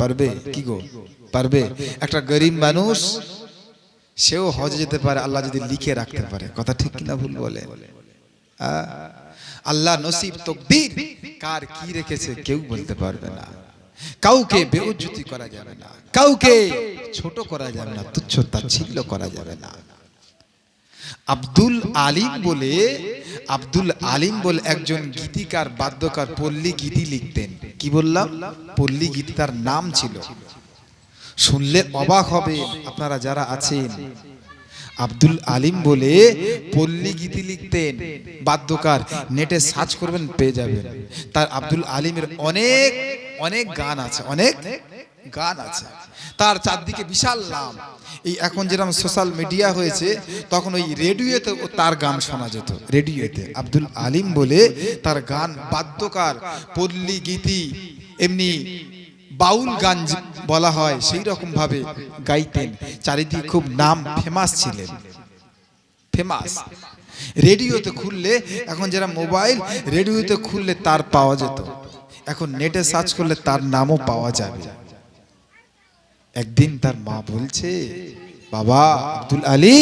পারবে? কি গো? পারবে? একটা গরিব মানুষ, সেও হজে যেতে পারে, আল্লাহ যদি লিখে রাখতে পারে। কথা ঠিক কিনা ভুল বলে? আল্লাহ নসিব তকদির কার কি রেখেছে কেউ বলতে পারবে না। কাউকে বেউজ্জতি করা যাবে না। কাউকে ছোট করা যাবে না, তুচ্ছ তাচ্ছিল্য করা যাবে না। আব্দুল আলিম বলে আব্দুল আলিম বলে একজন গীতিকার, বাদ্যকার পল্লী গীতি লিখতেন। কি বললাম? পল্লী গীতি তার নাম ছিল। শুনলে অবাক হবে আপনারা যারা আছেন। আব্দুল আলিম বলে পল্লী গীতি লিখতেন। বাদ্যকার নেটে সার্চ করবেন, পেয়ে যাবেন। তার আব্দুল আলিমের অনেক অনেক গান আছে, অনেক গান আছে। তার চারদিকে বিশাল নাম। এই এখন যেরকম সোশ্যাল মিডিয়া হয়েছে, তখন ওই রেডিওতে তার গান শোনা যেত। রেডিওতে আব্দুল আলিম বলে তার গান বাদ্যকার, পল্লী গীতি, এমনি বাউল গান বলা হয়, সেই রকম ভাবে গাইতেন। চারিদিক খুব নাম ফেমাস ছিলেন। ফেমাস রেডিওতে খুললে, এখন যারা মোবাইল রেডিওতে খুললে তার পাওয়া যেত। এখন নেটে সার্চ করলে তার নামও পাওয়া যাবে। একদিন তার মা বলছে, বাবা আব্দুল আলী,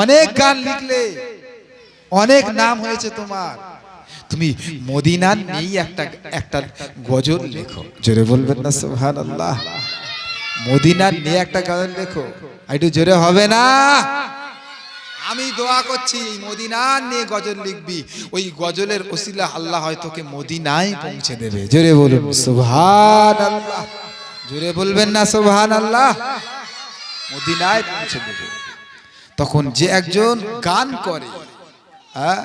অনেক গান লিখলে, অনেক নাম হয়েছে তোমার। তুমি মদিনার নেই একটা একটা গজল লেখো। জোরে বলবেন না সুবহান আল্লাহ মদিনার নিয়ে একটা গজল লেখো। একটু জোরে হবে না? আমি দোয়া করছি, মদিনার নিয়ে গজল লিখবি। ওই গজলের ওসিলা আল্লাহ হয় তোকে মদিনায় পৌঁছে দেবে। জোরে বলুন সুবহান আল্লাহ জোরে বলবেন না সোহান আল্লাহ মদিনায় পৌঁছে দেবে। তখন যে একজন গান করে হ্যাঁ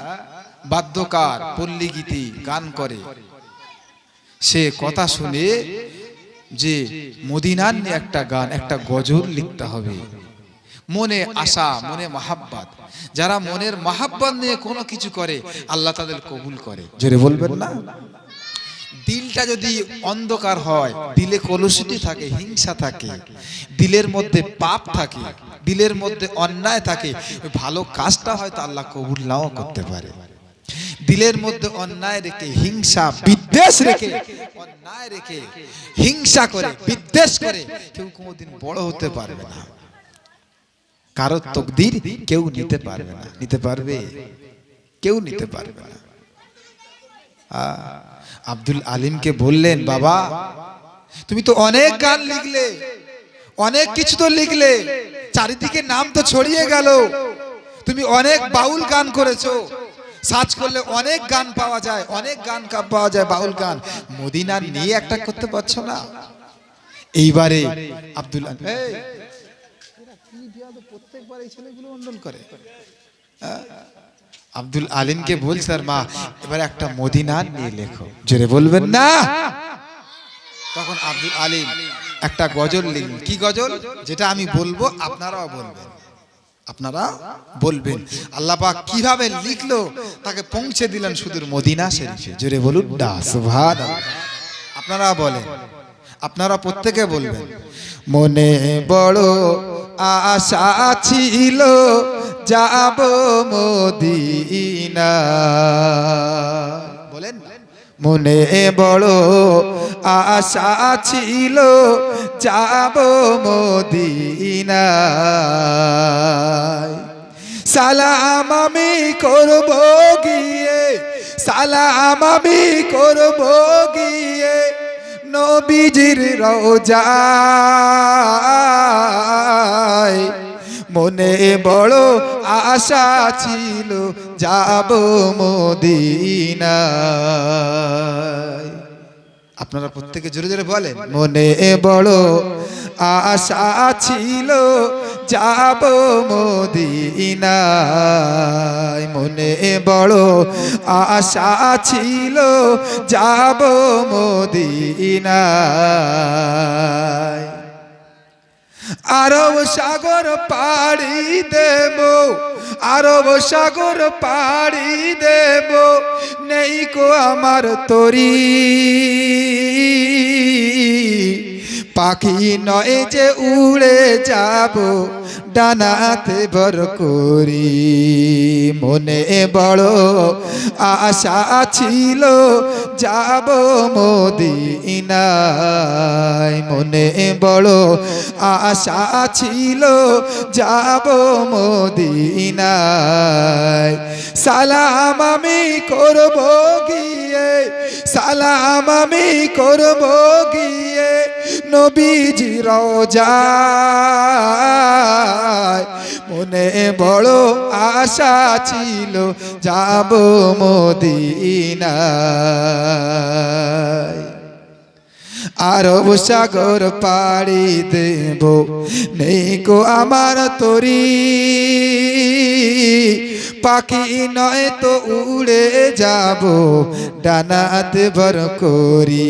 বাদ্যকার পল্লী গীতি গান করে, সে কথা শুনে যে মদিনার নিয়ে একটা গান, একটা গজল লিখতে হবে। মনে আশা, মনে মাহাব্বাত। যারা মনের মাহাব্বাত নিয়ে কোনো কিছু করে, আল্লাহ তাদের কবুল করে। জোরে বলবেন না? দিলটা যদি অন্ধকার হয় দিলে কলুষিত থাকে হিংসা থাকে দিলের মধ্যে পাপ থাকে দিলের মধ্যে অন্যায় থাকে ভালো কাজটা হয়তো আল্লাহ কবুল নাও করতে পারে। দিলের মধ্যে অন্যায় রেখে হিংসা বিদ্বেষ রেখে অন্যায় রেখে হিংসা করে বিদ্বেষ করে কেউ কোনোদিন বড় হতে পারবে না। কারও তকদির কেউ নিতে পারবে না। নিতে পারবে? কেউ নিতে পারবে না। আহ, আব্দুল আলিমকে বললেন বাবা তুমি তো অনেক গান লিখলে অনেক কিছু তো লিখলে চারিদিকে নাম তো ছড়িয়ে গেল। তুমি অনেক বাউল গান করেছ সার্চ করলে অনেক গান পাওয়া যায় অনেক গান কা- পাওয়া যায় বাউল গান। মদিনার নিয়ে একটা করতে পারছ না? এইবারে আব্দুল প্রত্যেকবার এই। ছেলেগুলো মন্ডল করে? আব্দুল আলিমকে বলছে আর মা এবার একটা মদিনার নিয়ে লেখো। জোরে বলবেন না। তখন আব্দুল আলিম একটা গজল লিখলেন। কি গজল? যেটা আমি বলব আপনারাও বলবেন। আপনারা বলবেন। আল্লাহ পাক কীভাবে লিখলো তাকে পৌঁছে দিলেন সুদূর মদিনা শরীফে। জোরে বলুন না সুবহানাল্লাহ। আপনারা বলেন আপনারা প্রত্যেকে বলবেন মনে বড় আশা ছিল যাব মদিনা। বলেন মনে বড় আশা ছিল যাব মদিনা। সালাম আমি করব গিয়ে, সালাম আমি করব গিয়ে নবীজির রোজায় মনে বড় আশা ছিল, যাব মদিনায়। আপনারা প্রত্যেকে জোরে জোরে বলেন, মনে বড় আশা ছিল, যাব মদিনায়। মনে বড় আশা ছিল, যাব মদিনায়। আরব সাগর পাড়ি দেব, আরব সাগর পাড়ি দেব, নেই কো আমার তরি। পাখি নয় যে উড়ে যাব ডানাতে ভর করি মনে বড় আশা ছিল, যাব মদিনায়। মনে বড় আশা ছিল, যাব মদিনায়। সালাম আমি করব গিয়ে, সালাম আমি করব গিয়ে, নবীজি রোজায় আশা ছিল, যাব মদিনায়। আরব সাগর পাড়ি দেব নেই গো আমার তরি। পাখি নয় তো উড়ে যাব, ডানাতে ভর করি।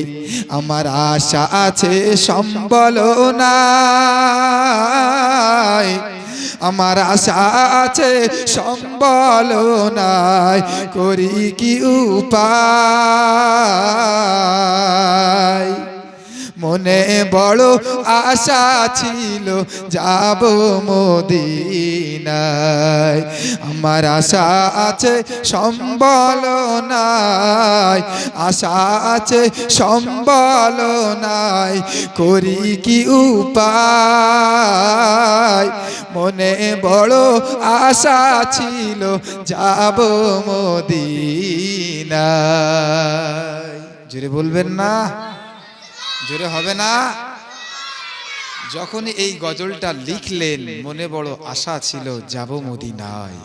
আমার আশা আছে সম্বল নাই আমার আশা আছে সম্বল নাই করি কি উপায়? মনে বড় আশা ছিল, যাব মদিনায়। আমার আশা আছে, সম্বল নাই। আশা আছে, সম্বল নাই। করি কি উপায়? মনে বড় আশা ছিল, যাব মদিনায়। জোরে বলবেন না? জোরে হবে না? যখন এই গজলটা লিখলেন, মনে বড় আশা ছিল, যাব মদিনায়।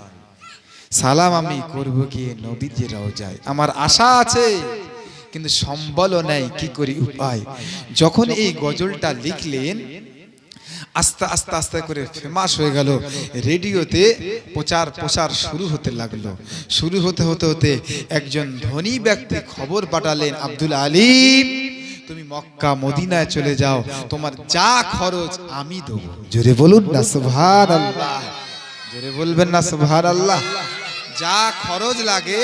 সালাম আমি করব গিয়ে নবীর যে রওজায়? আমার আশা আছে, কিন্তু সম্বলও নেই, কি করি উপায়? যখন এই গজলটা লিখলেন, আস্তে আস্তে আস্তে করে ফেমাস হয়ে গেল। রেডিওতে প্রচার প্রচার শুরু হতে লাগল। শুরু হতে হতে হতে একজন ধনী ব্যক্তি খবর পাঠালেন আব্দুল আলিম। তুমি মক্কা মদিনায় চলে যাও। তোমার যা খরচ আমি দেবো। জোরে বলুন না সুভার আল্লাহ জোরে বলবেন না সুভার আল্লাহ যা খরচ লাগে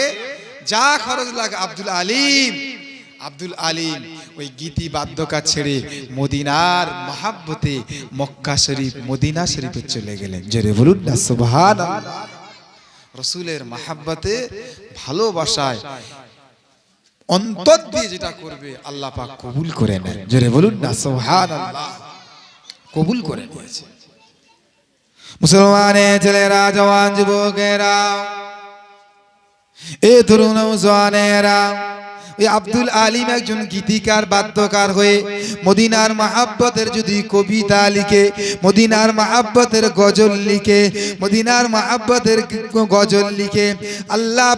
যা খরচ লাগে আব্দুল আলিম আব্দুল আলিম ওই গীতি বাদ্যকার ছেড়ে মদিনার মহাব্বতে মক্কা শরীফ মদিনা শরীফে চলে গেলেন। জোরে বলুন না সুভান রসুলের মাহাব্বতে ভালোবাসায় অন্তর দিয়ে যেটা করবে আল্লাহ পাক কবুল করে নেন। জোরে বলুন না সুবহান আল্লাহ কবুল করে নিয়েছে। মুসলমানের ছেলেরা জওয়ান যুবকেরা এ তরুণ জওয়ানেরা আব্দুল আলিম একজন গীতিকার, বাদ্যকার হয়ে মদিনার মাহাব্বতের যদি কবিতা লিখে, মদিনার মাহাব্বতের গজল লিখে, মদিনার মাহাব্বতের গজল লিখে, আল্লাহ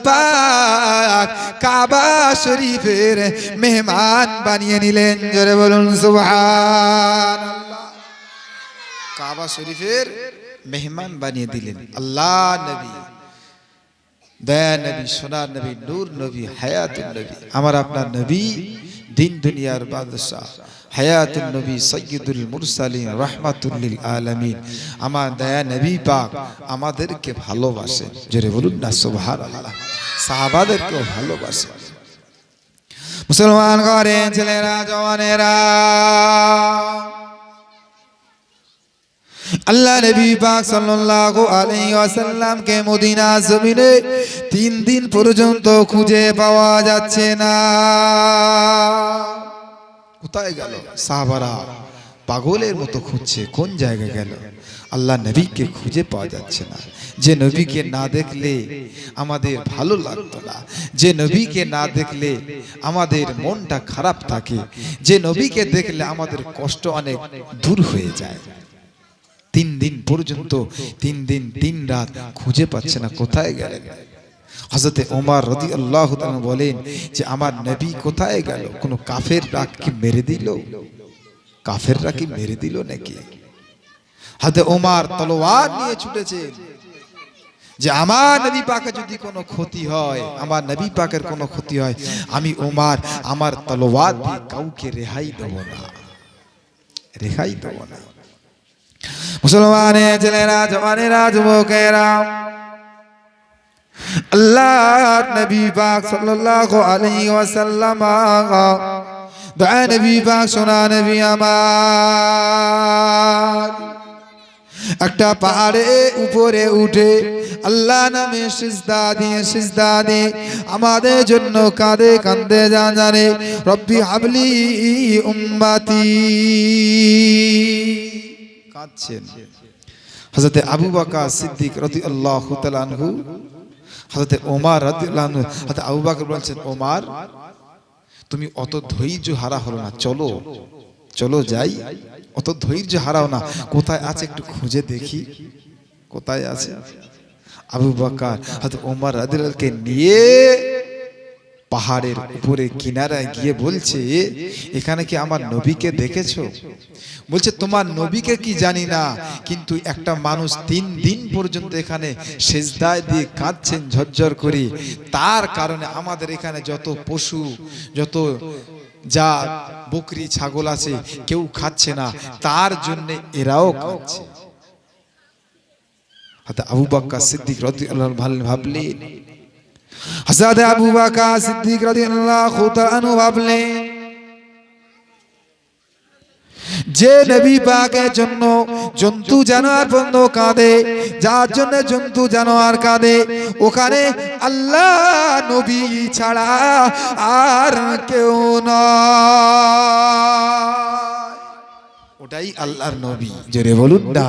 কাবা শরীফের মেহমান বানিয়ে নিলেন। জোরে বলুন সুবহান কাবা শরীফের মেহমান বানিয়ে দিলেন। আল্লাহ নবী। দয়া নবী সোনার নবী, নূর নবী হায়াতুল নবী। আমার আপনার নবী, দিন দুনিয়ার বাদশাহ। হায়াতুল নবী, সৈয়দুল মুরসালিন, রহমাতুল্লিল আলামিন। আমার দয়া নবী পাক আমাদেরকে ভালোবাসে। জোরে বলুন না, সুবহানাল্লাহ। সাহাবাদেরকেও ভালোবাসে। মুসলমান ঘরে ছেলেরা, জওয়ানেরা আল্লাহ নবী পাক সাল্লাল্লাহু আলাইহি ওয়াসাল্লাম কে মদিনা জমিনে তিন দিন পর্যন্ত খুঁজে পাওয়া যাচ্ছে না। কোথায় গেল? সাহাবারা পাগলের মতো খুঁজছে, কোন জায়গায় গেল? আল্লাহ নবীকে খুঁজে পাওয়া যাচ্ছে না। যে নবীকে না দেখলে আমাদের ভালো লাগতো না। যে নবীকে না দেখলে আমাদের মনটা খারাপ থাকে। যে নবীকে দেখলে আমাদের কষ্ট অনেক দূর হয়ে যায়। তিন দিন পর্যন্ত, তিন দিন, তিন রাত খুঁজে পাচ্ছে না, কোথায় গেলেন হজরতে ওমর রদি আল্লাহ বলেন যে, আমার নবী কোথায় গেল? কোনো কাফের রাগ কি মেরে দিল? কাফেররা কি মেরে দিল নাকি? হাতে ওমার তলোয়ার নিয়ে ছুটেছে যে, আমার নবী পাকে যদি কোনো ক্ষতি হয়, আমার নবী পাকের কোনো ক্ষতি হয়, আমি ওমার আমার তলোয়ার দিয়ে কাউকে রেহাই দেব না। রেহাই দেব না। মুসলমানের ছেলেরা জওয়ানেরা যুবকেরা। আল্লাহ নবী পাক সাল্লাল্লাহু আলাইহি ওয়াসাল্লাম দয়া নবী পাক, সোনা নবী আমার। একটা পাহাড়ে উপরে উঠে আল্লাহ নামে সিজদা দিয়ে সিজদা দিয়ে আমাদের জন্য কাঁদে কান্দে যা জানে, রব্বি হাবলি উম্মাতি। কাঁদছেন হযরতে আবু বকর সিদ্দিক রাদিয়াল্লাহু তাআলা আনহু, হযরতে ওমর রাদিয়াল্লাহু আনহু, হযরতে আবু বকর বলছেন, ওমর, তুমি অত ধৈর্য হারা হলো না, চলো চলো যাই। অত ধৈর্য হারাও না। কোথায় আছে একটু খুঁজে দেখি। কোথায় আছে? আবু বকর, হযরত ওমর রাদিয়াল্লাহুকে নিয়ে পাহাড়ের উপরে কিনারায় গিয়ে বলছে, এখানে কি আমার নবীকে দেখেছ? বলছে, তোমার নবীকে কি জানি না, কিন্তু একটা মানুষ তিন দিন পর্যন্ত এখানে সেজদায় দিয়ে কাঁদছেন ঝরঝর করে। তার কারণে আমাদের এখানে যত পশু, যত যা বকরি, ছাগল আছে, কেউ খাচ্ছে না। তার জন্য এরাও খাচ্ছে আবু বাক্কা সিদ্দিক আনহু ভাবলেন হযরত আবু বকর সিদ্দিক রাদিয়াল্লাহু তাআলা ভাবলেন যে নবী পাকের জন্য জন্তু জানোয়ার বন্ধ কাঁদে যার জন্য জন্তু জানোয়ার কাঁদে ওখানে আল্লাহ নবী ছাড়া আর কেউ নয় ওটাই আল্লাহর নবী জোরে বলুন না